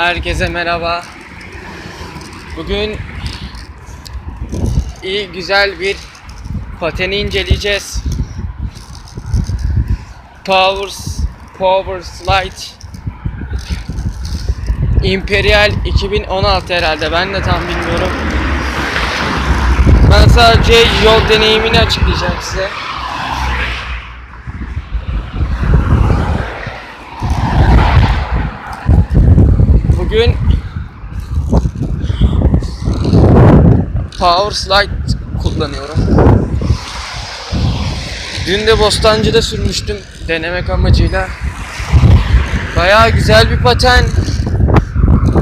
Herkese merhaba. Bugün iyi güzel bir pateni inceleyeceğiz. Power Power Slide Imperial 2016 herhalde ben de tam bilmiyorum. Ben sadece yol deneyimini açıklayacağım size. Bugün Power Slide kullanıyorum. Dün de Bostancı'da sürmüştüm denemek amacıyla. Bayağı güzel bir paten.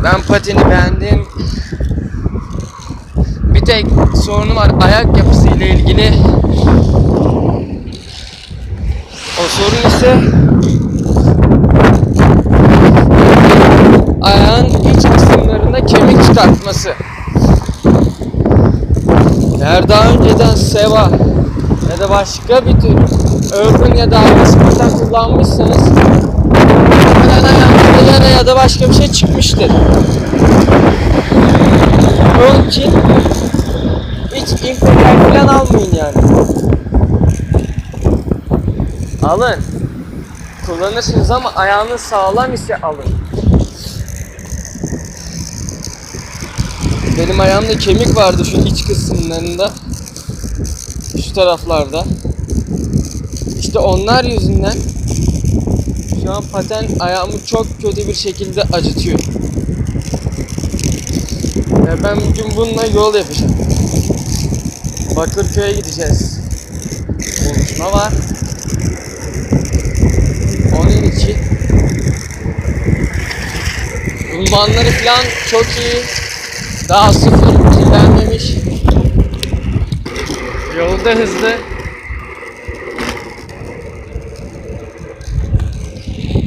Ben pateni beğendim. Bir tek sorunu var ayak yapısı ile ilgili. O sorun ise ayağın iç kısımlarında kemik çıkartması. Eğer daha önceden Seva ya da başka bir tür Urban ya da paten kullanmışsanız muhtemelen yara ya da başka bir şey çıkmıştır. Onun için hiç imperial falan almayın yani. Alın. Kullanırsınız ama ayağınız sağlam ise alın. Benim ayağımda kemik vardı şu iç kısımlarında. Şu taraflarda. İşte onlar yüzünden şu an paten ayağımı çok kötü bir şekilde acıtıyor. Ve ben bugün bununla yol yapacağım. Bakırköy'e gideceğiz. Buluşma var. Onun için Unvanları falan çok iyi. Daha sıfır kirlenmemiş. Yolda hızlı.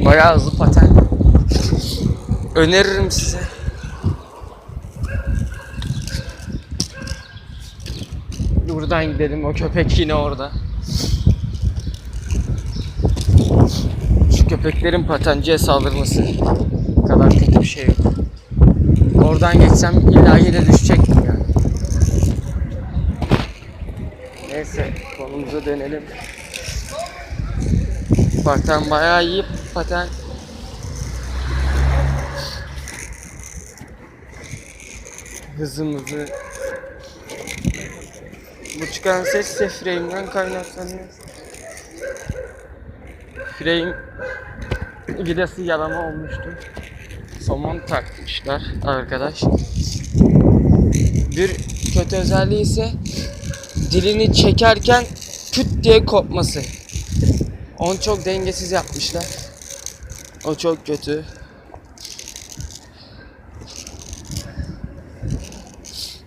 Bayağı hızlı paten. Öneririm size. Buradan gidelim. O köpek yine orada. Şu köpeklerin patenciye saldırması kadar kötü bir şey yok. Oradan geçsem illa yine düşecektim yani. Neyse konumuza dönelim. Paten bayağı iyi paten. Hızımızı bu çıkan ses ise frame'den kaynaklanıyor. Frame vidası yalama olmuştu. Somon takmışlar arkadaş. Bir kötü özelliği ise dilini çekerken küt diye kopması. Onu çok dengesiz yapmışlar. O çok kötü.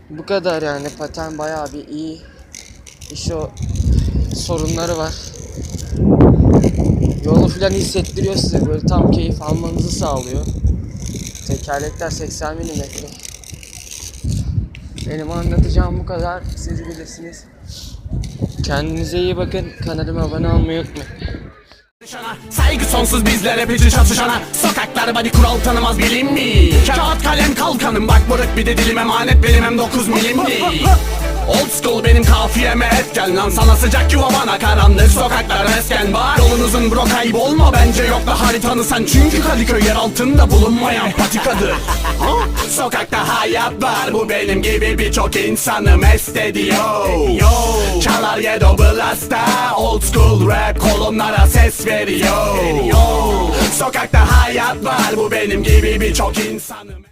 Bu kadar yani paten bayağı bir iyi. İşte o sorunları var. Yolu falan hissettiriyor size böyle tam keyif almanızı sağlıyor. Tekerlekler 80 milimetre. Benim anlatacağım bu kadar. Siz bilirsiniz. Kendinize iyi bakın. Kanalıma abone olmayı unutmayın. Saygı sonsuz bizlere peci çatışana Sokaklar body kural tanımaz bilim mi? Kağıt kalem kalkanım bak bırak bir de dilim emanet benim hem 9 milimli Old school benim kafiyeme etken lan. Sana sıcak yuva bana karanlık sokaklar esken Var yolunuzun bro kaybolma. Bence yok da haritanı sen. Çünkü Kadıköy yer altında bulunmayan patikadır? Sokakta hayat var. Bu benim gibi birçok insanı mest ediyor Çalar yedo blasta Old school rap kolonlara ses veriyor. Sokakta hayat var. Bu benim gibi birçok insanı